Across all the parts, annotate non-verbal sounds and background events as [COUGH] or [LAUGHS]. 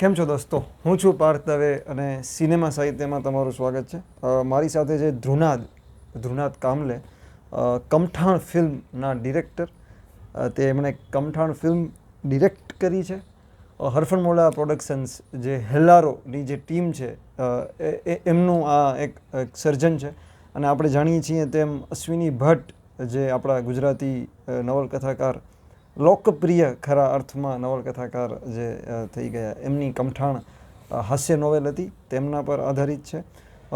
કેમ છો દોસ્તો? હું છું પાર્થ દવે અને સિનેમા સાહિત્યમાં તમારું સ્વાગત છે. મારી સાથે છે ધ્રુનાદ ધ્રુનાદ કામલે કમઠાણ ફિલ્મના ડિરેક્ટર. તે એમણે કમઠાણ ફિલ્મ ડિરેક્ટ કરી છે. અ, હરફનમોલા પ્રોડક્શન્સ જે હેલ્લારોની જે ટીમ છે એમનું આ એક સર્જન છે. અને આપણે જાણીએ છીએ તેમ અશ્વિની ભટ્ટ જે આપણા ગુજરાતી નવલકથાકાર લોકપ્રિય ખરા અર્થમાં નવલકથાકાર જે થઈ ગયા, એમની કમઠાણ હાસ્ય નોવેલ હતી, તેમના પર આધારિત છે.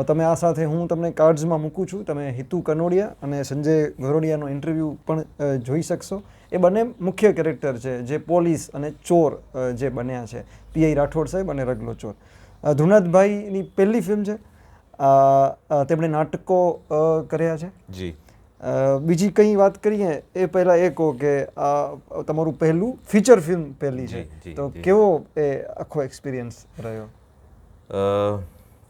તમે આ સાથે હું તમને કાર્ડ્સમાં મૂકું છું. તમે હિતુ કનોડિયા અને સંજય ગરોડિયાનો ઇન્ટરવ્યૂ પણ જોઈ શકશો. એ બંને મુખ્ય કેરેક્ટર છે, જે પોલીસ અને ચોર જે બન્યા છે. પીઆઈ રાઠોડ સાહેબ અને રગલો ચોર. ધ્રુનાથભાઈની પહેલી ફિલ્મ છે. તેમણે નાટકો કર્યા છે. જી. બીજી કંઈ વાત કરીએ એ પહેલાં એ કહો કે આ તમારું પહેલું ફીચર ફિલ્મ પહેલી છે. તો કેવો એ આખો એક્સપિરિયન્સ રહ્યો?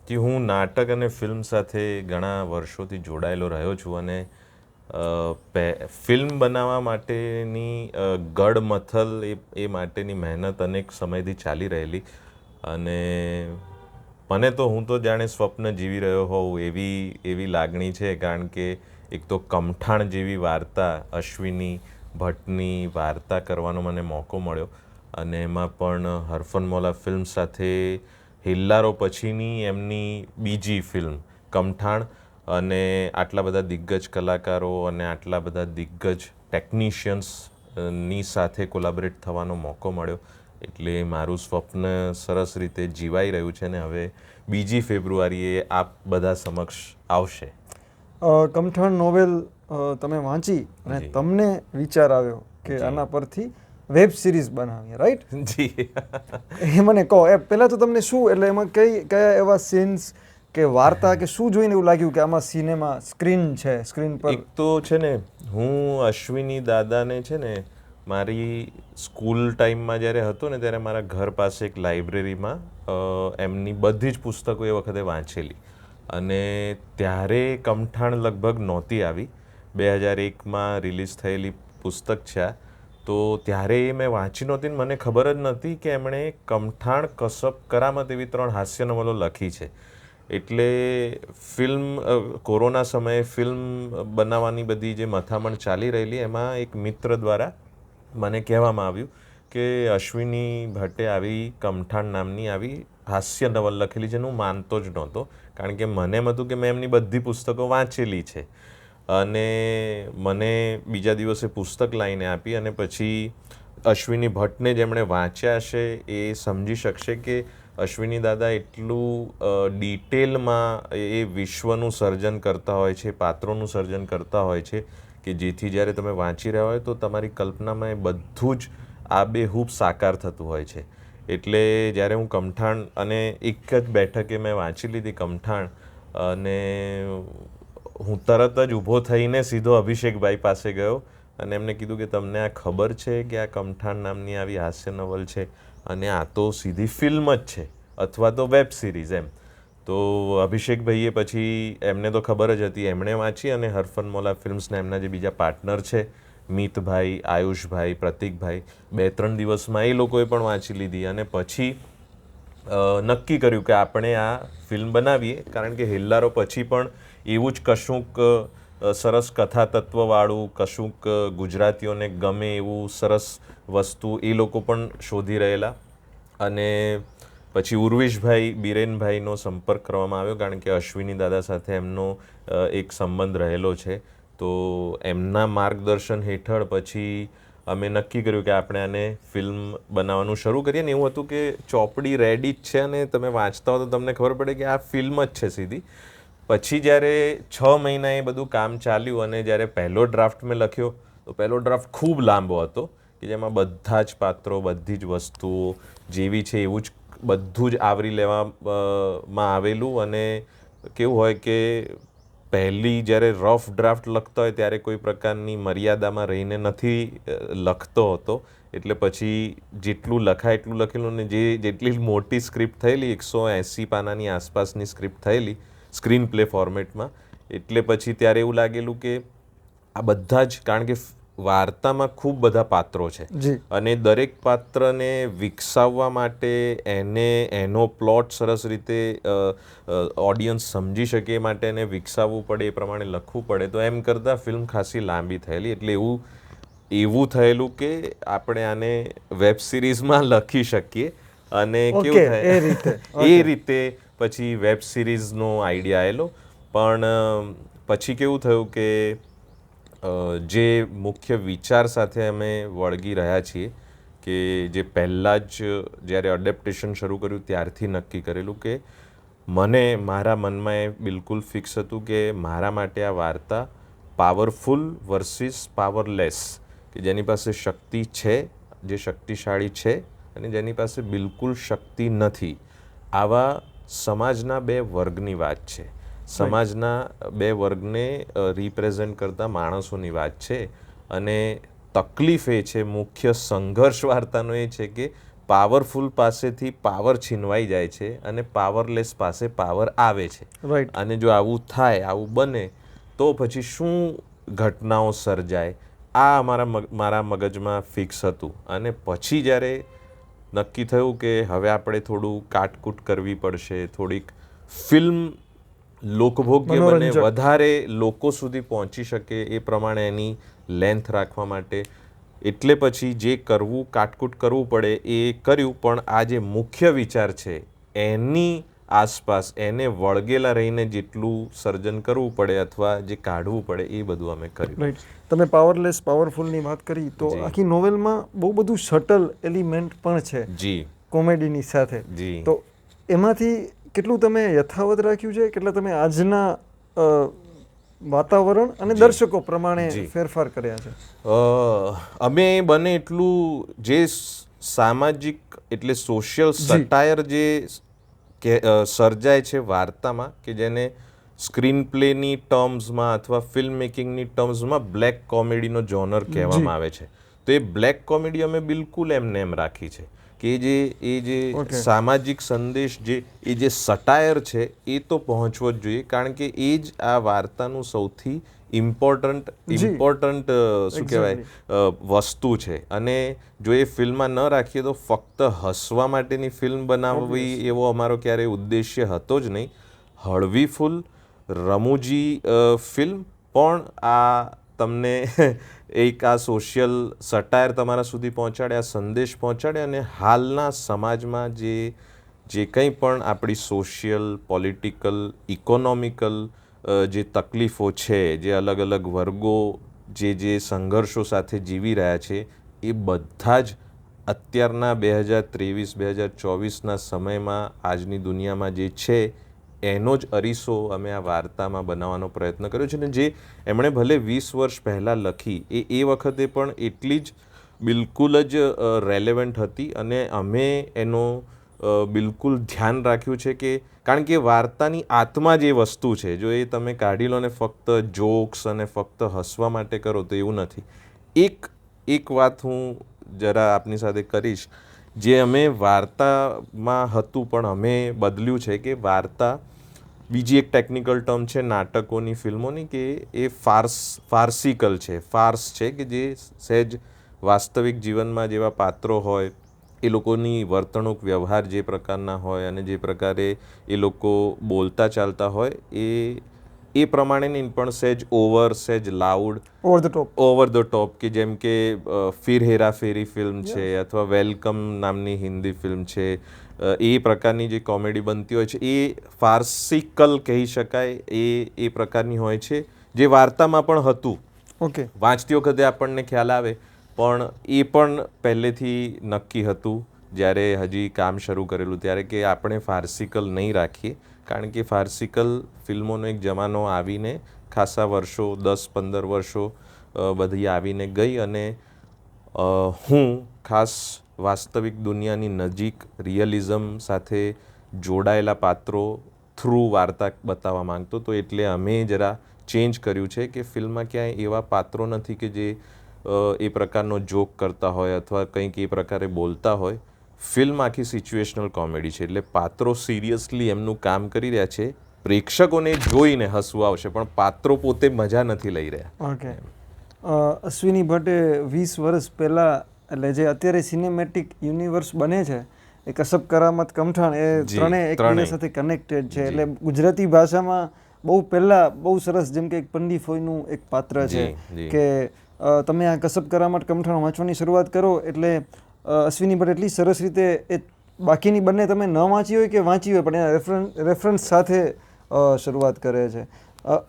કે હું નાટક અને ફિલ્મ સાથે ઘણા વર્ષોથી જોડાયેલો રહ્યો છું અને ફિલ્મ બનાવવા માટેની ગડમથલ એ એ માટેની મહેનત અનેક સમયથી ચાલી રહેલી. અને મને તો હું તો જાણે સ્વપ્ન જીવી રહ્યો હોઉં એવી એવી લાગણી છે કારણ કે એક તો કમઠાણ જેવી વાર્તા, અશ્વિની ભટ્ટની વાર્તા કરવાનો મને મોકો મળ્યો. અને એમાં પણ હરફનમોલા ફિલ્મ સાથે હિલ્લારો પછીની એમની બીજી ફિલ્મ, કમઠાણ, અને આટલા બધા દિગ્ગજ કલાકારો અને આટલા બધા દિગ્ગજ ટેકનિશિયન્સની સાથે કોલાબરેટ થવાનો મોકો મળ્યો. એટલે મારું સ્વપ્ન સરસ રીતે જીવાઈ રહ્યું છે ને હવે બીજી ફેબ્રુઆરીએ આપ બધા સમક્ષ આવશે. કમઠાણ નોવેલ તમે વાંચી અને તમને વિચાર આવ્યો કે આના પરથી વેબ સિરીઝ બનાવીએ રાઈટ જી. [LAUGHS] એ મને કહો એ પહેલાં તો તમને શું એટલે એમાં કઈ કયા એવા સીન્સ કે વાર્તા કે શું જોઈને એવું લાગ્યું કે આમાં સિનેમા સ્ક્રીન છે સ્ક્રીન પર? એક તો છે ને હું અશ્વિની દાદાને છે ને મારી સ્કૂલ ટાઈમમાં જ્યારે હતો ને ત્યારે મારા ઘર પાસે એક લાઇબ્રેરીમાં એમની બધી જ પુસ્તકો એ વખતે વાંચેલી. અને ત્યારે કમઠાણ લગભગ નહોતી આવી. બે હજાર એકમાં રિલીઝ થયેલી પુસ્તક છે તો ત્યારે એ મેં વાંચી નહોતી મને ખબર જ નહોતી કે એમણે કમઠાણ કસબ કરામત એવી ત્રણ હાસ્ય નવલો લખી છે. એટલે ફિલ્મ કોરોના સમયે ફિલ્મ બનાવવાની બધી જે મથામણ ચાલી રહેલી, એમાં એક મિત્ર દ્વારા મને કહેવામાં આવ્યું કે અશ્વિની ભટ્ટે આવી કમઠાણ નામની આવી હાસ્ય નવલ લખેલી જેનું માનતો જ નહોતો. કારણ કે મને એમ હતું કે મેં એમની બધી પુસ્તકો વાંચેલી છે. અને મને બીજા દિવસે પુસ્તક લાવીને આપી અને પછી અશ્વિની ભટ્ટને જેમણે વાંચ્યા છે એ સમજી શકશે કે અશ્વિની દાદા એટલું ડિટેલમાં એ વિશ્વનું સર્જન કરતા હોય છે, પાત્રોનું સર્જન કરતા હોય છે કે જેથી જ્યારે તમે વાંચી રહ્યા હોય તો તમારી કલ્પનામાં એ બધું જ આબેહૂબ સાકાર થતું હોય છે. એટલે જ્યારે હું કમઠાણ અને એક જ બેઠકે મેં વાંચી લીધી કમઠાણ, અને હું તરત જ ઊભો થઈને સીધો અભિષેકભાઈ પાસે ગયો અને એમને કીધું કે તમને આ ખબર છે કે આ કમઠાણ નામની આવી હાસ્ય નવલ છે અને આ તો સીધી ફિલ્મ જ છે અથવા તો વેબ સિરીઝ એમ. તો અભિષેકભાઈએ પછી એમને તો ખબર જ હતી, એમણે વાંચી અને હરફન મોલા ફિલ્મ્સના એમના જે બીજા પાર્ટનર છે મિતભાઈ, આયુષભાઈ, પ્રતિકભાઈ, બે ત્રણ દિવસમાં એ લોકોએ પણ વાંચી લીધી અને પછી નક્કી કર્યું કે આપણે આ ફિલ્મ બનાવીએ, કારણ કે હેલ્લારો પછી પણ એવું જ કશુંક સરસ કથા તત્વવાળું કશુંક ગુજરાતીઓને ગમે એવું સરસ વસ્તુ એ લોકો પણ શોધી રહેલા. અને પછી ઉર્વિશભાઈ, બિરેનભાઈનો સંપર્ક કરવામાં આવ્યો, કારણ કે અશ્વિની દાદા સાથે એમનો એક સંબંધ રહેલો છે. તો એમના માર્ગદર્શન હેઠળ પછી અમે નક્કી કર્યું કે આપણે આને ફિલ્મ બનાવવાનું શરૂ કરીએ ને એવું હતું કે ચોપડી રેડી જ છે અને તમે વાંચતા હો તો તમને ખબર પડે કે આ ફિલ્મ જ છે સીધી. પછી જ્યારે છ મહિના એ બધું કામ ચાલ્યું અને જ્યારે પહેલો ડ્રાફ્ટ મેં લખ્યો, તો પહેલો ડ્રાફ્ટ ખૂબ લાંબો હતો કે જેમાં બધા જ પાત્રો, બધી જ વસ્તુઓ જેવી છે એવું જ બધું જ આવરી લેવામાં આવેલું અને કેવું હોય કે પહેલી જ્યારે રફ ડ્રાફ્ટ લખતો હોય ત્યારે કોઈ પ્રકારની મર્યાદામાં રહીને નથી લખતો હતો. એટલે પછી જેટલું લખાય એટલું લખેલું ને જે જેટલી મોટી સ્ક્રિપ્ટ થયેલી, એકસો એંસી પાનાની આસપાસની સ્ક્રિપ્ટ થયેલી સ્ક્રીન પ્લે ફોર્મેટમાં એટલે પછી ત્યારે એવું લાગેલું કે આ બધા જ, કારણ કે વાર્તામાં ખૂબ બધા પાત્રો છે. અને દરેક પાત્રને વિકસાવવા માટે એને એનો પ્લોટ સરસ રીતે ઓડિયન્સ સમજી શકે એ માટે એને વિકસાવવું પડે એ પ્રમાણે લખવું પડે. તો એમ કરતાં ફિલ્મ ખાસી લાંબી થયેલી. એટલે એવું એવું થયેલું કે આપણે આને વેબ સિરીઝમાં લખી શકીએ અને કેવું થાય? એ રીતે. [LAUGHS] એ રીતે પછી વેબ સિરીઝનો આઈડિયા આવેલો પણ પછી કેવું થયું કે જે મુખ્ય વિચાર સાથે અમે વળગી રહ્યા છીએ કે જે પહેલાં જ જ્યારે અડેપ્ટેશન શરૂ કર્યું ત્યારથી નક્કી કરેલું કે મને મારા મનમાં એ બિલકુલ ફિક્સ હતું કે મારા માટે આ વાર્તા પાવરફુલ વર્સિસ પાવરલેસ કે જેની પાસે શક્તિ છે, જે શક્તિશાળી છે અને જેની પાસે બિલકુલ શક્તિ નથી. આવા સમાજના બે વર્ગની વાત છે. સમાજના બે વર્ગને રિપ્રેઝેન્ટ કરતા માણસોની વાત છે અને તકલીફ એ છે મુખ્ય સંઘર્ષ વાર્તાનો એ છે કે પાવરફુલ પાસેથી પાવર છીનવાઈ જાય છે અને પાવરલેસ પાસે પાવર આવે છે. અને જો આવું થાય આવું બને તો પછી શું ઘટનાઓ સર્જાય? આ અમારા મારા મગજમાં ફિક્સ હતું. અને પછી જ્યારે નક્કી થયું કે હવે આપણે થોડું કાટકૂટ કરવી પડશે થોડીક ફિલ્મ લોકભોગ્ય બને વધારે લોકો સુધી પહોંચી શકે એ પ્રમાણે એની લેન્થ રાખવા માટે. એટલે પછી જે કરવું કાટકૂટ કરવું પડે એ કર્યું પણ આ જે મુખ્ય વિચાર છે એની આસપાસ એને વળગેલા રહીને જેટલું સર્જન કરવું પડે અથવા જે કાઢવું પડે એ બધું અમે કર્યું. રાઈટ તમે પાવરલેસ પાવરફુલની વાત કરી તો આખી નોવેલમાં બહુ બધું શટલ એલિમેન્ટ પણ છે. જી. કોમેડીની સાથે. જી. તો એમાંથી કેટલું તમે યથાવત રાખ્યું છે કેટલા તમે આજના વાતાવરણ અને દર્શકો પ્રમાણે ફેરફાર કર્યા છે? અમે બને એટલું જે સામાજિક એટલે સોશિયલ સટાયર જે સર્જાય છે વાર્તામાં કે જેને સ્ક્રીન પ્લેની ટર્મ્સમાં અથવા ફિલ્મ મેકિંગની ટર્મ્સમાં બ્લેક કોમેડીનો જોનર કહેવામાં આવે છે. તો એ બ્લેક કોમેડી અમે બિલકુલ એમને એમ રાખી છે. કે જે એ જે સામાજિક સંદેશ જે એ જે સટાયર છે એ તો પહોંચવો જ જોઈએ. કારણ કે એ જ આ વાર્તાનું સૌથી ઇમ્પોર્ટન્ટ ઇમ્પોર્ટન્ટ શું કહેવાય વસ્તુ છે. અને જો એ ફિલ્મમાં ન રાખીએ તો ફક્ત હસવા માટેની ફિલ્મ બનાવવી એવો અમારો ક્યારેય ઉદ્દેશ્ય હતો જ નહીં. હળવી ફૂલ રમૂજી ફિલ્મ. પણ આ તમને એક આ સોશિયલ સટાયર તમારા સુધી પહોંચાડે, આ સંદેશ પહોંચાડે અને હાલના સમાજમાં જે જે કંઈ પણ આપણી સોશિયલ પોલિટિકલ ઇકોનોમિકલ જે તકલીફો છે, જે અલગ અલગ વર્ગો જે જે સંઘર્ષો સાથે જીવી રહ્યા છે, એ બધા જ અત્યારના બે હજાર ત્રેવીસ, બે હજાર ચોવીસના સમયમાં આજની દુનિયામાં જે છે એનો જ અરીસો અમે આ વાર્તામાં બનાવવાનો પ્રયત્ન કર્યો છે ને જે એમણે ભલે વીસ વર્ષ પહેલાં લખી, એ એ વખતે પણ એટલી જ બિલકુલ જ રેલેવન્ટ હતી અને અમે એનો બિલકુલ ધ્યાન રાખ્યું છે કે, કારણ કે વાર્તાની આત્મા જે વસ્તુ છે. જો એ તમે કાઢી લો ને ફક્ત જોક્સ અને ફક્ત હસવા માટે કરો તો એવું નથી. એક એક વાત હું જરા આપની સાથે કરીશ. જે અમે વાર્તામાં હતું, પણ અમે બદલ્યું છે કે વાર્તા બીજી એક ટેકનિકલ ટર્મ છે, નાટકોની, ફિલ્મોની, કે એ ફાર્સ, ફાર્સિકલ છે. ફાર્સ છે કે જે સહેજ વાસ્તવિક જીવનમાં જેવા પાત્રો હોય, એ લોકોની વર્તણૂક, વ્યવહાર જે પ્રકારના હોય અને જે પ્રકારે એ લોકો બોલતા ચાલતા હોય, એ એ પ્રમાણે નહીં પણ સેજ ઓવર સેજ loud over the top over the top કે જેમ કે ફિર હેરા ફેરી ફિલ્મ છે અથવા વેલકમ નામની હિન્દી ફિલ્મ છે. એ પ્રકારની જે કોમેડી બનતી હોય છે એ ફાર્સિકલ કહી શકાય એ એ પ્રકારની હોય છે. જે વાર્તામાં પણ હતું. ઓકે વાંચતી વખતે આપણને ખ્યાલ આવે પણ એ પણ પહેલેથી નક્કી હતું. જ્યારે હજી કામ શરૂ કરેલું ત્યારે કે આપણે ફાર્સિકલ નહીં રાખીએ. કારણ કે ફાર્સિકલ ફિલ્મોનો એક જમાનો આવીને ખાસા વર્ષો, દસ, પંદર વર્ષો બધી આવીને ગઈ અને હું ખાસ વાસ્તવિક દુનિયાની નજીક રિયલિઝમ સાથે જોડાયેલા પાત્રો થ્રુ વાર્તા બતાવવા માંગતો તો એટલે અમે જરા ચેન્જ કર્યું છે કે ફિલ્મમાં ક્યાંય એવા પાત્રો નથી કે જે એ પ્રકારનો જોક કરતા હોય અથવા કંઈક એ પ્રકારે બોલતા હોય. ફિલ્મ આખી સિચ્યુએશનલ કોમેડી છે એટલે પાત્રો સિરિયસલી એમનું કામ કરી રહ્યા છે. પ્રેક્ષકોને જોઈને હસવું આવશે પણ પાત્રો પોતે મજા નથી લઈ રહ્યા. ઓકે અશ્વિની ભટ્ટે વીસ વર્ષ પહેલાં એટલે જે અત્યારે સિનેમેટિક યુનિવર્સ બને છે એ કસબ કરામત કમઠાણ એ ત્રણેય એકબીજા સાથે કનેક્ટેડ છે. એટલે ગુજરાતી ભાષામાં બહુ પહેલાં બહુ સરસ જેમ કે એક પંડી ફોઈનું એક પાત્ર છે. કે તમે આ કસબ કરામત કમઠાણ વાંચવાની શરૂઆત કરો એટલે અશ્વિની ભટ્ટ એટલી સરસ રીતે એ બાકીની બંને તમે ન વાંચી હોય કે વાંચી હોય પણ એના રેફરન્સ રેફરન્સ સાથે શરૂઆત કરે છે.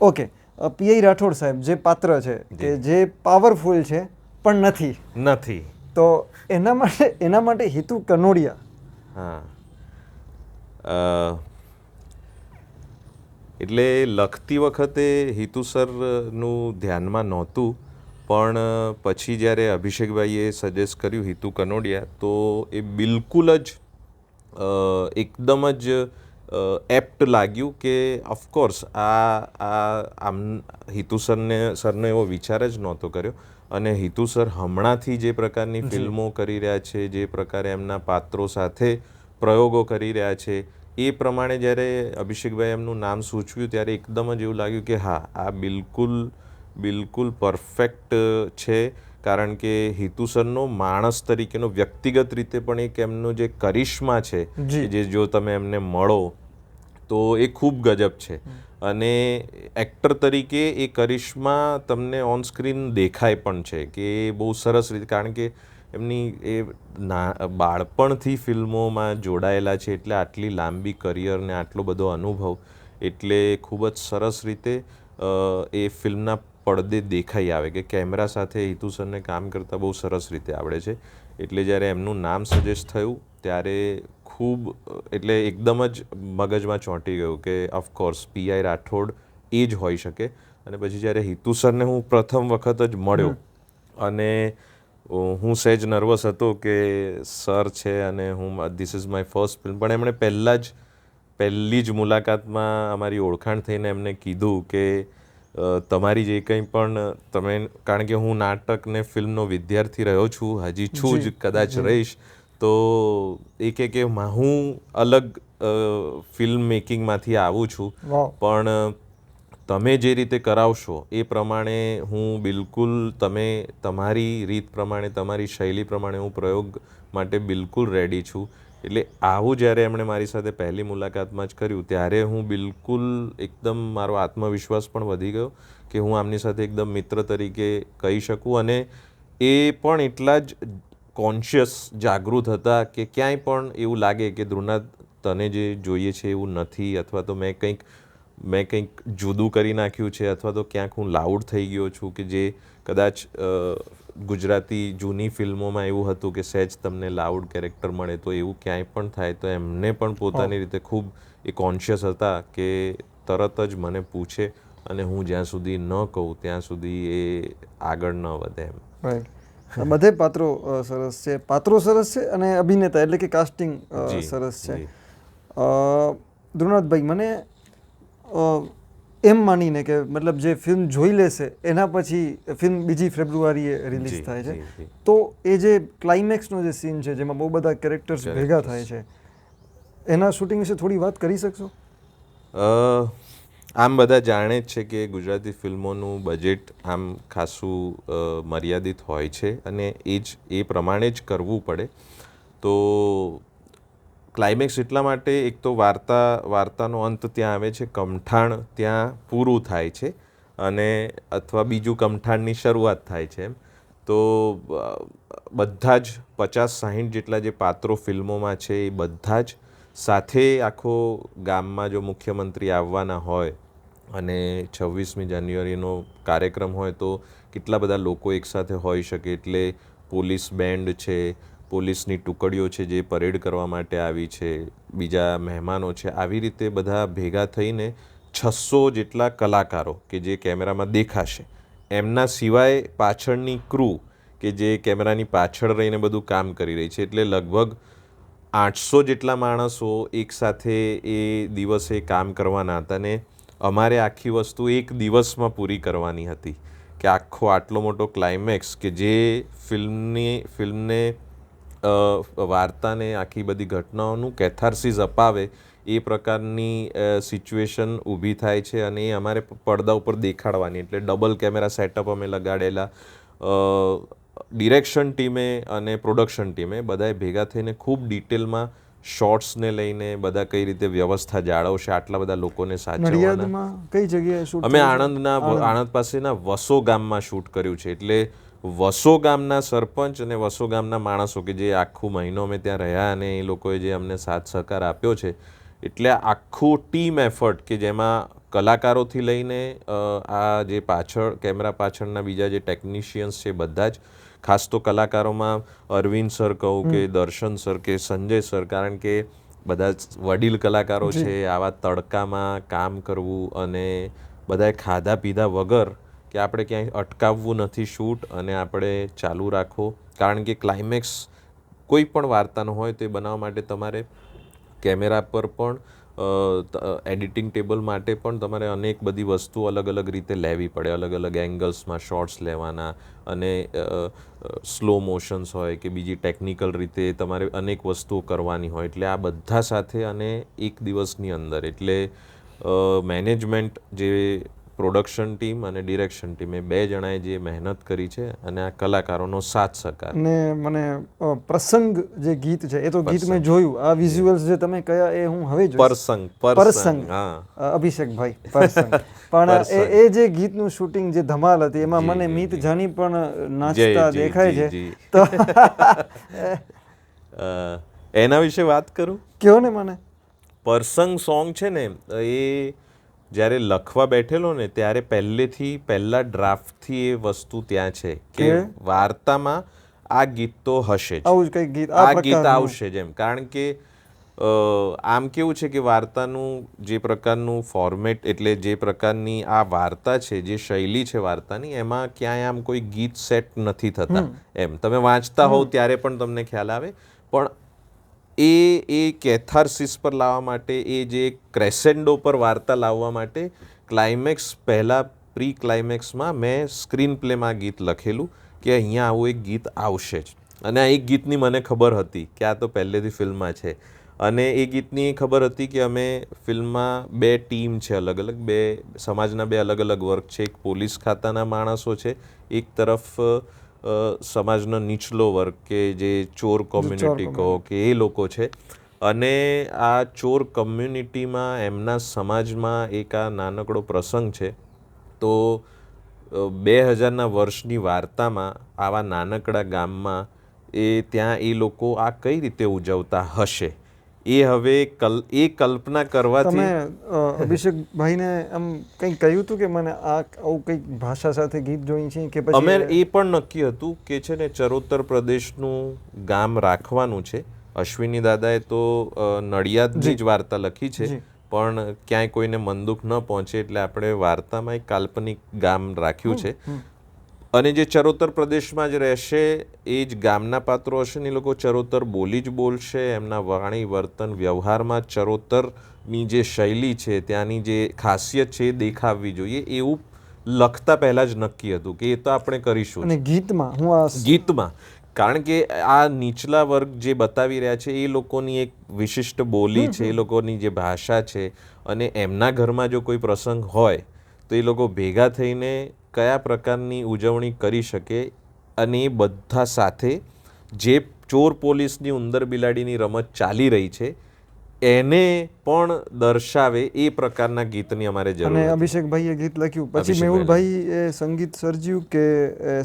ઓકે પીઆઈ રાઠોડ સાહેબ જે પાત્ર છે કે જે પાવરફુલ છે પણ નથી. નથી. તો એના માટે એના માટે હિતુ કનોડિયા. હા. એટલે લખતી વખતે હિતુસરનું ધ્યાનમાં નહોતું પણ પછી જ્યારે અભિષેકભાઈએ સજેસ્ટ કર્યું હિતુ કનોડિયા તો એ બિલકુલ જ એકદમ જ એપ્ટ લાગ્યું કે ઓફકોર્સ આ આ આમ હિતુ સરને સરનો એવો વિચાર જ નહોતો કર્યો. અને હિતુ સર હમણાંથી જે પ્રકારની ફિલ્મો કરી રહ્યા છે જે પ્રકારે એમના પાત્રો સાથે પ્રયોગો કરી રહ્યા છે એ પ્રમાણે જ્યારે અભિષેકભાઈ એમનું નામ સૂચવ્યું ત્યારે એકદમ જ એવું લાગ્યું કે હા આ બિલકુલ બિલકુલ પરફેક્ટ છે. કારણ કે હિતુસરનો માણસ તરીકેનો વ્યક્તિગત રીતે પણ એક એમનો જે કરિશ્મા છે જે. જો તમે એમને મળો તો એ ખૂબ ગજબ છે. અને એક્ટર તરીકે એ કરિશ્મા તમને ઓન સ્ક્રીન દેખાય પણ છે કે એ બહુ સરસ રીતે કારણ કે એમની એ ના બાળપણથી ફિલ્મોમાં જોડાયેલા છે એટલે આટલી લાંબી કરિયર ને આટલો બધો અનુભવ એટલે ખૂબ જ સરસ રીતે એ ફિલ્મના પડદે દેખાઈ આવે કે કેમેરા સાથે હિતુ સરને કામ કરતાં બહુ સરસ રીતે આવડે છે. એટલે જ્યારે એમનું નામ સજેસ્ટ થયું ત્યારે ખૂબ એટલે એકદમ જ મગજમાં ચોંટી ગયું કે ઓફકોર્સ પીઆઈ રાઠોડ એ જ હોઈ શકે. અને પછી જ્યારે હિતુ સરને હું પ્રથમ વખત જ મળ્યો અને હું સહેજ નર્વસ હતો કે સર છે અને હું this is my first film પણ એમણે પહેલાં જ પહેલી જ મુલાકાતમાં અમારી ઓળખાણ થઈને એમને કીધું કે તમારી જે કંઈ પણ તમે કારણ કે હું નાટક ને ફિલ્મનો વિદ્યાર્થી રહ્યો છું હજી છું જ કદાચ રહીશ તો એ એક કે હું અલગ ફિલ્મ મેકિંગમાંથી આવું છું. પણ તમે જે રીતે કરાવશો એ પ્રમાણે હું બિલકુલ તમે તમારી રીત પ્રમાણે તમારી શૈલી પ્રમાણે હું પ્રયોગ માટે બિલકુલ રેડી છું. એટલે આવું જ્યારે એમણે મારી સાથે પહેલી મુલાકાતમાં જ કર્યું, ત્યારે હું બિલકુલ એકદમ મારો આત્મવિશ્વાસ પણ વધી ગયો કે હું આમની સાથે એકદમ મિત્ર તરીકે કહી શકું અને એ પણ એટલા જ કોન્શિયસ જાગૃત હતા કે ક્યાંય પણ એવું લાગે કે ધ્રુનાથ તને જે જોઈએ છે એવું નથી અથવા તો મેં કંઈક મેં કંઈક જુદું કરી નાખ્યું છે અથવા તો ક્યાંક હું લાઉડ થઈ ગયો છું કે જે કદાચ ગુજરાતી જૂની ફિલ્મોમાં એવું હતું કે સહેજ તમને લાઉડ કેરેક્ટર મળે તો એવું ક્યાંય પણ થાય તો એમને પણ પોતાની રીતે ખૂબ એ કોન્શિયસ હતા કે તરત જ મને પૂછે અને હું જ્યાં સુધી ન કહું ત્યાં સુધી એ આગળ ન વધે એમ. બધે પાત્રો સરસ છે. પાત્રો સરસ છે અને અભિનેતા એટલે કે કાસ્ટિંગ સરસ છે. ધ્રુનાથભાઈ મને એમ માનીને કે મતલબ જે ફિલ્મ જોઈ લેશે એના પછી ફિલ્મ બીજી ફેબ્રુઆરીએ રિલીઝ થાય છે. તો એ જે ક્લાઇમેક્સનો જે સીન છે જેમાં બહુ બધા કેરેક્ટર્સ ભેગા થાય છે એના શૂટિંગ વિશે થોડી વાત કરી શકશો? આમ બધા જાણે જ છે કે ગુજરાતી ફિલ્મોનું બજેટ આમ ખાસું મર્યાદિત હોય છે અને એ જ એ પ્રમાણે જ કરવું પડે. તો ક્લાઇમેક્સ એટલા માટે એક તો વાર્તા, વાર્તાનો અંત ત્યાં આવે છે કમઠાણ ત્યાં પૂરું થાય છે અને અથવા બીજું કમઠાણની શરૂઆત થાય છે એમ. તો બધા જ પચાસ, સાહીઠ જેટલા જે પાત્રો ફિલ્મોમાં છે એ બધા જ સાથે આખો ગામમાં જો મુખ્યમંત્રી આવવાના હોય અને છવ્વીસમી જાન્યુઆરીનો કાર્યક્રમ હોય તો કેટલા બધા લોકો એકસાથે હોઈ શકે. એટલે પોલીસ બેન્ડ છે પોલીસની ટુકડીઓ છે જે પરેડ કરવા માટે આવી છે, બીજા મહેમાનો છે, આવી રીતે બધા ભેગા થઈને છસો જેટલા કલાકારો કે જે કેમેરામાં દેખાશે, એમના સિવાય પાછળની ક્રૂ કે જે કેમેરાની પાછળ રહીને બધું કામ કરી રહી છે. એટલે લગભગ આઠસો જેટલા માણસો એકસાથે એ દિવસે કામ કરવાના હતા ને અમારે આખી વસ્તુ એક દિવસમાં પૂરી કરવાની હતી. કે આખો આટલો મોટો ક્લાઇમેક્સ કે જે ફિલ્મની, ફિલ્મને વાર્તાને આખી બધી ઘટનાઓનું કેથાર્સિસ અપાવે એ પ્રકારની સિચ્યુએશન ઊભી થાય છે અને એ અમારે પડદા ઉપર દેખાડવાની. એટલે ડબલ કેમેરા સેટઅપ અમે લગાડેલા. ડિરેક્શન ટીમે અને પ્રોડક્શન ટીમે બધાએ ભેગા થઈને ખૂબ ડિટેલમાં શોર્ટ્સને લઈને બધા કઈ રીતે વ્યવસ્થા જાળવશે આટલા બધા લોકોને સાચવવાના. કઈ જગ્યાએ અમે આણંદના આણંદ. પાસેના વસો ગામમાં શૂટ કર્યું છે. એટલે વસો ગામના સરપંચ અને વસો ગામના માણસો કે જે આખું મહિનો અમે ત્યાં રહ્યા અને એ લોકોએ જે અમને સાથ સહકાર આપ્યો છે એટલે આખું ટીમ એફર્ટ કે જેમાં કલાકારોથી લઈને આ જે પાછળ કેમેરા પાછળના બીજા જે ટેકનિશિયન્સ છે બધા જ ખાસ તો કલાકારોમાં અરવિંદ સર કહું કે દર્શન સર કે સંજય સર કારણ કે બધા જ વડીલ કલાકારો છે આવા તડકામાં કામ કરવું અને બધાએ ખાધા પીધા વગર કે આપણે ક્યાંય અટકાવવું નથી શૂટ અને આપણે ચાલુ રાખો. કારણ કે ક્લાઇમેક્સ કોઈ પણ વાર્તાનો હોય તે બનાવવા માટે તમારે કેમેરા પર પણ એડિટિંગ ટેબલ માટે પણ તમારે અનેક બધી વસ્તુઓ અલગ અલગ રીતે લેવી પડે. અલગ અલગ એંગલ્સમાં શોર્ટ્સ લેવાના અને સ્લો મોશન્સ હોય કે બીજી ટેકનિકલ રીતે તમારે અનેક વસ્તુઓ કરવાની હોય. એટલે આ બધા સાથે અને એક દિવસની અંદર. એટલે મેનેજમેન્ટ જે પ્રોડક્શન ટીમ અને ડિરેક્શન ટીમ એ બે જણાએ જે મહેનત કરી છે અને આ કલાકારોનો સાથ સહકાર. અને મને પ્રસંગ જે ગીત છે એ તો ગીત મેં જોયું. આ વિઝ્યુઅલ્સ જે તમે કયા એ હું હવે પ્રસંગ પરસંગ હા. અભિષેકભાઈ પરસંગ. [LAUGHS] પણ એ એ જે ગીતનું શૂટિંગ જે ધમાલ હતી એમાં મને મિત જાની પણ નાચતા દેખાય છે. [LAUGHS] તો એના વિશે વાત કરું? કયો ને મને? પરસંગ સોંગ છે ને એ જ્યારે લખવા બેઠેલો ને ત્યારે પહેલેથી પહેલા ડ્રાફ્ટથી એ વસ્તુ ત્યાં છે કે? વાર્તામાં આ ગીત તો હશે આવું જ ગીત આ ગીત આવશે જેમ કારણ કે આમ કેવું છે કે વાર્તાનું જે પ્રકારનું ફોર્મેટ એટલે જે પ્રકારની આ વાર્તા છે જે શૈલી છે વાર્તાની એમાં ક્યાંય આમ કોઈ ગીત સેટ નથી થતા એમ. તમે વાંચતા હોવ ત્યારે પણ તમને ખ્યાલ આવે. પણ એ એ કેથાર્સિસ પર લાવવા માટે, એ જે ક્રેસેન્ડો પર વાર્તા લાવવા માટે ક્લાઇમેક્સ પહેલાં પ્રી ક્લાઇમેક્સમાં મેં સ્ક્રીન પ્લેમાં ગીત લખેલું કે અહીંયા આવું એક ગીત આવશે જ. અને આ એક ગીતની મને ખબર હતી કે આ તો પહેલેથી ફિલ્મમાં છે. અને એ ગીતની ખબર હતી કે અમે ફિલ્મમાં બે ટીમ છે અલગ અલગ, બે સમાજના બે અલગ અલગ વર્ગ છે. એક પોલીસ ખાતાના માણસો છે, એક તરફ સમાજનો નીચલો વર્ગ કે જે ચોર કોમ્યુનિટી કહો કે એ લોકો છે. અને આ ચોર કમ્યુનિટીમાં એમના સમાજમાં એક આ નાનકડો પ્રસંગ છે. તો બે હજારના વર્ષની વાર્તામાં આવા નાનકડા ગામમાં એ ત્યાં એ લોકો આ કઈ રીતે ઉજવતા હશે? એ હવે કલ એ કલ્પના કરવાથી અભિષેકભાઈને આમ કંઈક કહ્યું હતું કે મને આ આવું કંઈક ભાષા સાથે ગીત જોઈ છે કે અમે એ પણ નક્કી હતું કે છે ને ચરોતર પ્રદેશનું ગામ રાખવાનું છે. અશ્વિની દાદાએ તો નડિયાદની જ વાર્તા લખી છે. પણ ક્યાંય કોઈને મનદુખ ન પહોંચે એટલે આપણે વાર્તામાં એક કાલ્પનિક ગામ રાખ્યું છે. અને જે ચરોતર પ્રદેશમાં જ રહેશે એ જ ગામના પાત્રો હશે ને એ લોકો? ચરોતર બોલી જ બોલશે એમના વાણી વર્તન વ્યવહારમાં ચરોતરની જે શૈલી છે ત્યાંની જે ખાસિયત છે એ દેખાવવી જોઈએ. એવું લખતા પહેલાં જ નક્કી હતું કે એ તો આપણે કરીશું અને ગીતમાં હું ગીતમાં. કારણ કે આ નીચલા વર્ગ જે બતાવી રહ્યા છે એ લોકોની એક વિશિષ્ટ બોલી છે એ લોકોની જે ભાષા છે અને એમના ઘરમાં જો કોઈ પ્રસંગ હોય તો એ લોકો ભેગા થઈને કયા પ્રકારની ઉજવણી કરી શકે અને બધા સાથે જે ચોર પોલીસની ઉંદર બિલાડીની રમત ચાલી રહી છે એને પણ દર્શાવે એ પ્રકારના ગીતની અમારે જરૂર અને. અભિષેકભાઈએ ગીત લખ્યું. પછી મેહુલભાઈ એ સંગીત સર્જ્યું કે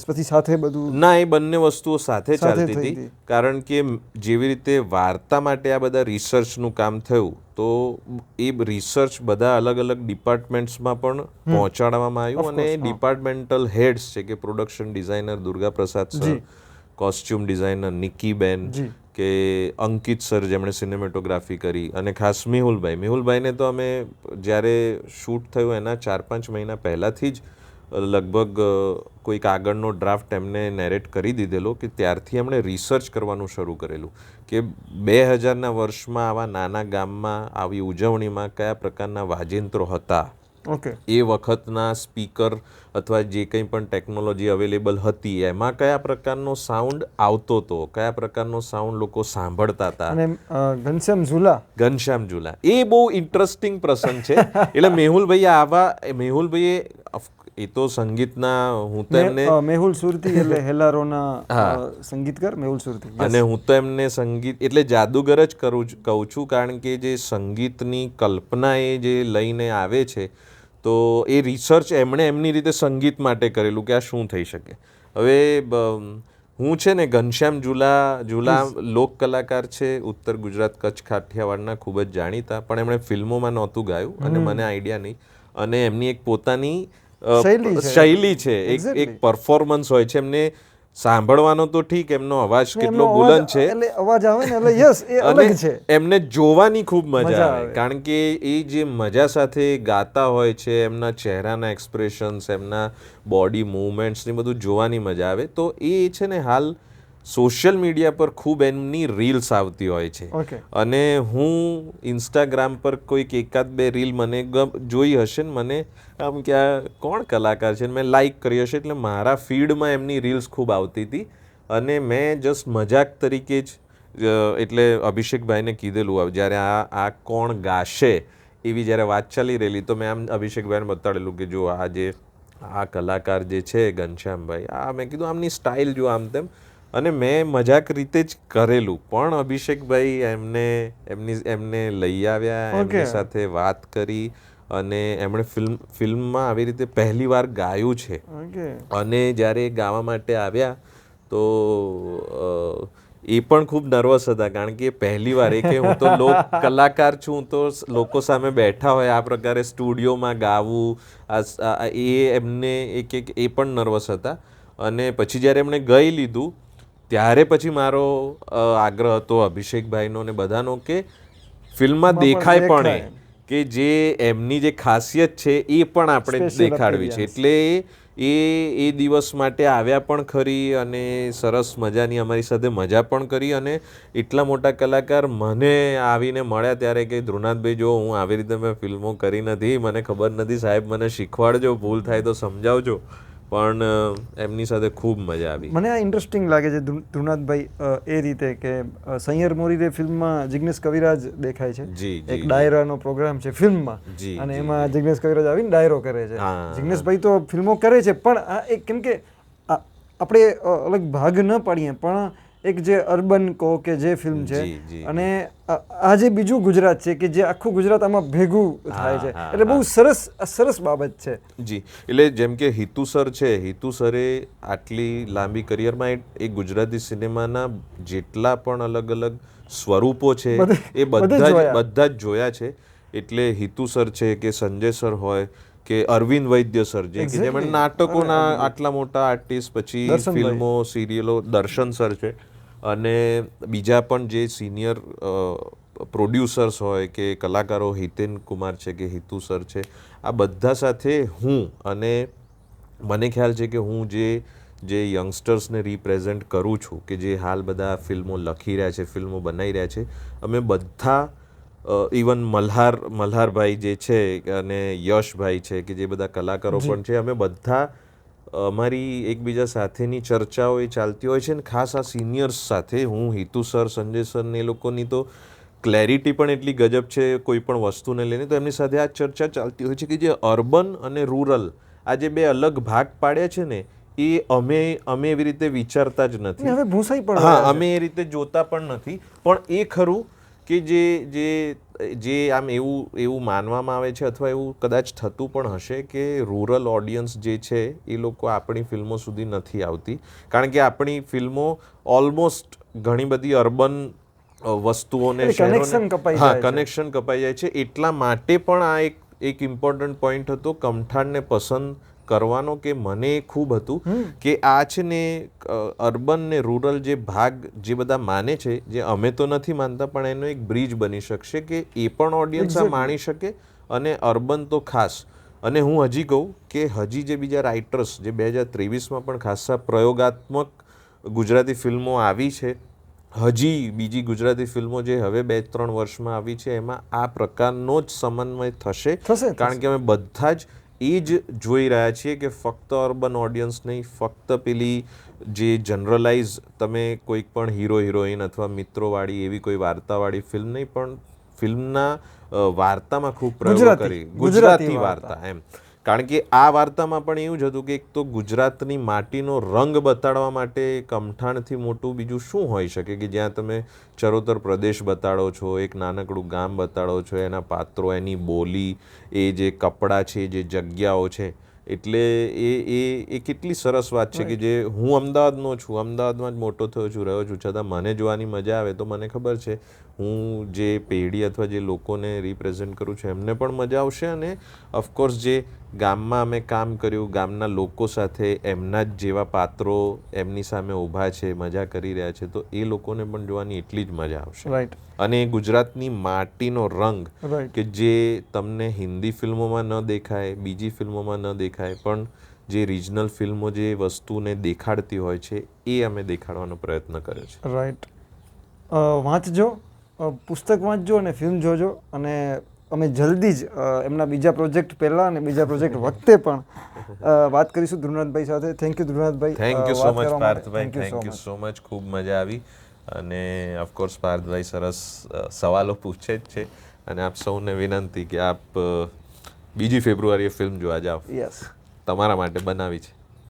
પછી સાથે બધું? ના એ બંને વસ્તુઓ સાથે ચાલતી હતી. કારણ કે જેવી રીતે વાર્તા માટે આ બધા રિસર્ચનું કામ થયું તો એ રિસર્ચ બધા અલગ અલગ ડિપાર્ટમેન્ટ્સમાં પણ પહોંચાડવામાં આવ્યું અને ડિપાર્ટમેન્ટલ હેડ્સ છે કે production designer Durga Prasad sir costume designer નિકીબેન ji. કે અંકિત સર જેમણે સિનેમેટોગ્રાફી કરી અને ખાસ મેહુલભાઈ. મેહુલભાઈને તો અમે જ્યારે શૂટ થયું એના ચાર પાંચ મહિના પહેલાંથી જ લગભગ કોઈક આગળનો ડ્રાફ્ટ એમને નેરેટ કરી દીધેલો કે ત્યારથી એમણે રિસર્ચ કરવાનું શરૂ કરેલું કે બે હજારના વર્ષમાં આવા નાના ગામમાં આવી ઉજવણીમાં કયા પ્રકારના વાજિંત્રો હતા. ઓકે. એ વખતના સ્પીકર અથવા જે કંઈ પણ ટેકનોલોજી અવેલેબલ હતી એમાં કયા પ્રકારનો સાઉન્ડ આવતો હતો? કયા પ્રકારનો સાઉન્ડ લોકો સાંભળતા હતા? અને ઘનશ્યામ ઝુલા. ઘનશ્યામ ઝુલા. એ બહુ ઇન્ટરેસ્ટિંગ પ્રસંગ છે. એટલે મેહુલભાઈ આવા મેહુલભાઈએ એ તો સંગીતના હું તો એમને મેહુલ સુરતી એટલે હેલારોના સંગીતકાર મેહુલ સુરતી. અને હું તો એમને સંગીત એટલે જાદુગર જ કરું કહું છું કારણ કે જે સંગીતની કલ્પના એ જે લઈને આવે છે તો એ રિસર્ચ એમણે એમની રીતે સંગીત માટે કરેલું કે આ શું થઈ શકે. હવે હું છે ને ઘનશ્યામ ઝુલા ઝુલા લોક કલાકાર છે ઉત્તર ગુજરાત કચ્છ કાઠિયાવાડના ખૂબ જ જાણીતા પણ એમણે ફિલ્મોમાં નહોતું ગાયું અને મને આઈડિયા નહીં. અને એમની એક પોતાની શૈલી છે. એક એક પરફોર્મન્સ હોય છે. એમને સાંભળવાનો તો ઠીક એમનો અવાજ કેટલો બુલંદ છે એટલે અવાજ આવે ને એટલે યસ એ અલગ છે એમને જોવાની ખૂબ મજા આવે. કારણ કે એ જે મજા સાથે ગાતા હોય છે એમના ચહેરાના એક્સપ્રેશન્સ એમના બોડી મૂવમેન્ટ્સ ને બધું જોવાની મજા આવે તો એ છે ને હાલ સોશિયલ મીડિયા પર ખૂબ એમની રીલ્સ આવતી હોય છે. અને હું ઇન્સ્ટાગ્રામ પર કોઈક એકાદ બે રીલ મને જોઈ હશે ને મને આમ કે આ કોણ કલાકાર છે મેં લાઈક કરી હશે એટલે મારા ફીડમાં એમની રીલ્સ ખૂબ આવતી હતી. અને મેં જસ્ટ મજાક તરીકે જ એટલે અભિષેકભાઈને કીધેલું જ્યારે આ આ કોણ ગાશે એવી જ્યારે વાત ચાલી રહેલી તો મેં આમ અભિષેકભાઈને બતાડેલું કે જો આ જે આ કલાકાર જે છે ઘનશ્યામભાઈ આ મેં કીધું આમની સ્ટાઇલ જો આમ તેમ અને મેં મજાક રીતે જ કરેલું. પણ અભિષેકભાઈ એમને એમની એમને લઈ આવ્યા એમની સાથે વાત કરી અને એમણે ફિલ્મ ફિલ્મમાં આવી રીતે પહેલી વાર ગાયું છે. અને જ્યારે એ ગાવા માટે આવ્યા તો એ પણ ખૂબ નર્વસ હતા કારણ કે પહેલી વાર એ કે હું તો લોક [LAUGHS] કલાકાર છું તો લોકો સામે બેઠા હોય આ પ્રકારે સ્ટુડિયોમાં ગાવું એ એમને એક એક એ પણ નર્વસ હતા. અને પછી જ્યારે એમણે ગઈ લીધું ત્યારે પછી મારો આગ્રહ હતો અભિષેકભાઈનો ને બધાનો કે ફિલ્મમાં દેખાય પણ કે જે એમની જે ખાસિયત છે એ પણ આપણે દેખાડવી છે. એટલે એ એ દિવસ માટે આવ્યા પણ ખરી અને સરસ મજાની અમારી સાથે મજા પણ કરી અને એટલા મોટા કલાકાર મને આવીને મળ્યા ત્યારે કે ધ્રુનાથભાઈ જો હું આવી રીતે મેં ફિલ્મો કરી નથી મને ખબર નથી સાહેબ મને શીખવાડજો ભૂલ થાય તો સમજાવજો. પણ એમની સાથે ખૂબ મજા આવી. મને આ ઇન્ટરેસ્ટિંગ લાગે છે ધ્રુનાથભાઈ એ રીતે કે સૈયર મોરીરે ફિલ્મમાં જિગ્નેશ કવિરાજ દેખાય છે. એક ડાયરાનો પ્રોગ્રામ છે ફિલ્મમાં. અને એમાં જિગ્નેશ કવિરાજ આવીને ડાયરો કરે છે. જિગ્નેશભાઈ તો ફિલ્મો કરે છે પણ આ એક કેમ કે આપણે અલગ ભાગ ન પાડીએ પણ એક જે અર્બન કહો કે જે ફિલ્મ છે. અને આ જે બીજું ગુજરાત છે કે જે આખું ગુજરાત આમાં ભેગું થાય છે. એટલે બહુ સરસ સરસ બાબત છે. જી એટલે જેમ કે હિતુ સર છે હિતુ સરે આટલી લાંબી કરિયરમાં એ- ગુજરાતી સિનેમાના જેટલા પણ અલગ અલગ સ્વરૂપો છે એ બધા જ બધા જ જોયા છે. એટલે હિતુ સર છે કે સંજય સર હોય કે અરવિંદ વૈદ્ય સર જે કે જેમણે નાટકોના આટલા મોટા આર્ટિસ્ટ પછી ફિલ્મો સિરિયલો દર્શન સર છે. અને બીજા પણ જે સિનિયર પ્રોડ્યુસર્સ હોય કે કલાકારો હિતેન કુમાર છે કે હિતુ સર છે આ બધા સાથે હું અને મને ખ્યાલ છે કે હું જે જે યંગસ્ટર્સને રિપ્રેઝેન્ટ કરું છું કે જે હાલ બધા ફિલ્મો લખી રહ્યા છે ફિલ્મો બનાવી રહ્યા છે અમે બધા ઇવન મલ્હાર મલ્હારભાઈ જે છે અને યશભાઈ છે કે જે બધા કલાકારો પણ છે અમે બધા અમારી એકબીજા સાથેની ચર્ચાઓ એ ચાલતી હોય છે ને ખાસ આ સિનિયર્સ સાથે હું હિતુ સર સંજય સર ને એ લોકોની તો ક્લેરિટી પણ એટલી ગજબ છે કોઈ પણ વસ્તુને લઈને. તો એમની સાથે આ ચર્ચા ચાલતી હોય છે કે જે અર્બન અને રૂરલ આ જે બે અલગ ભાગ પાડ્યા છે ને એ અમે અમે એવી રીતે વિચારતા જ નથી. હવે ભૂસાઈ પણ હા અમે એ રીતે જોતા પણ નથી. પણ એ ખરું કે જે જે જે આમ એવું એવું માનવામાં આવે છે અથવા એવું કદાચ થતું પણ હશે કે રૂરલ ઓડિયન્સ જે છે એ લોકો આપણી ફિલ્મો સુધી નથી આવતી. કારણ કે આપણી ફિલ્મો ઓલમોસ્ટ ઘણી બધી અર્બન વસ્તુઓને કપાઈ હા. કનેક્શન કપાઈ જાય છે. એટલા માટે પણ આ એક એક ઇમ્પોર્ટન્ટ પોઈન્ટ હતો. કમઠાણને પસંદ કરવાનો કે મને ખૂબ હતું કે આ છે ને અર્બન ને રૂરલ જે ભાગ જે બધા માને છે જે અમે તો નથી માનતા પણ એનો એક બ્રિજ બની શકશે કે એ પણ ઓડિયન્સ આ માણી શકે અને અર્બન તો ખાસ. અને હું હજી કહું કે હજી જે બીજા રાઇટર્સ જે બે હજાર ત્રેવીસમાં પણ ખાસા પ્રયોગાત્મક ગુજરાતી ફિલ્મો આવી છે હજી બીજી ગુજરાતી ફિલ્મો જે હવે બે ત્રણ વર્ષમાં આવી છે એમાં આ પ્રકારનો જ સમન્વય થશે. થશે, કારણ કે અમે બધા જ એ જ જોઈ રહ્યા છીએ કે ફક્ત અર્બન ઓડિયન્સ નહીં ફક્ત પેલી જે જનરલાઇઝ તમે કોઈક પણ હીરો હિરોઈન અથવા મિત્રોવાળી એવી કોઈ વાર્તાવાળી ફિલ્મ નહીં પણ ફિલ્મના વાર્તામાં ખૂબ પ્રયોગ કરી ગુજરાતી. વાર્તા એમ કારણ કે આ વાર્તામાં પણ એવું જ હતું કે એક તો ગુજરાતની માટીનો રંગ બતાડવા માટે કમઠાણથી મોટું બીજું શું હોઈ શકે કે જ્યાં તમે ચરોતર પ્રદેશ બતાડો છો એક નાનકડું ગામ બતાડો છો એના પાત્રો એની બોલી એ જે કપડાં છે જે જગ્યાઓ છે એટલે એ એ એ કેટલી સરસ વાત છે કે જે હું અમદાવાદનો છું અમદાવાદમાં જ મોટો થયો છું રહ્યો છું છતાં મને જોવાની મજા આવે તો મને ખબર છે હું જે પેઢી અથવા જે લોકોને રિપ્રેઝેન્ટ કરું છું એમને પણ મજા આવશે અને ઓફકોર્સ જે ગામમાં અમે કામ કર્યું ગામના લોકો સાથે એમના જ જેવા પાત્રો એમની સામે ઊભા છે મજા કરી રહ્યા છે તો એ લોકોને પણ જોવાની એટલી જ મજા આવશે. રાઈટ અને ગુજરાતની માટીનો રંગ કે જે તમને હિન્દી ફિલ્મોમાં ન દેખાય બીજી ફિલ્મોમાં ન દેખાય પણ જે રિજનલ ફિલ્મો જે વસ્તુને દેખાડતી હોય છે એ અમે દેખાડવાનો પ્રયત્ન કર્યો છે. રાઈટ વાંચજો. પુસ્તક વાંચજો અને ફિલ્મ જોજો અને અમે જલ્દી જ એમના બીજા પ્રોજેક્ટ પહેલાં અને બીજા પ્રોજેક્ટ વખતે પણ વાત કરીશું ધ્રુવનાથભાઈ સાથે. Thank you ધ્રુવનાથભાઈ. Thank you so much. Parthbhai. Thank you so much ખૂબ મજા આવી. અને ઓફકોર્સ પાર્થભાઈ સરસ સવાલો પૂછે જ છે. અને આપ સૌને વિનંતી કે આપ બીજી ફેબ્રુઆરીએ ફિલ્મ જોવા જાઓ. યસ તમારા માટે બનાવી છે.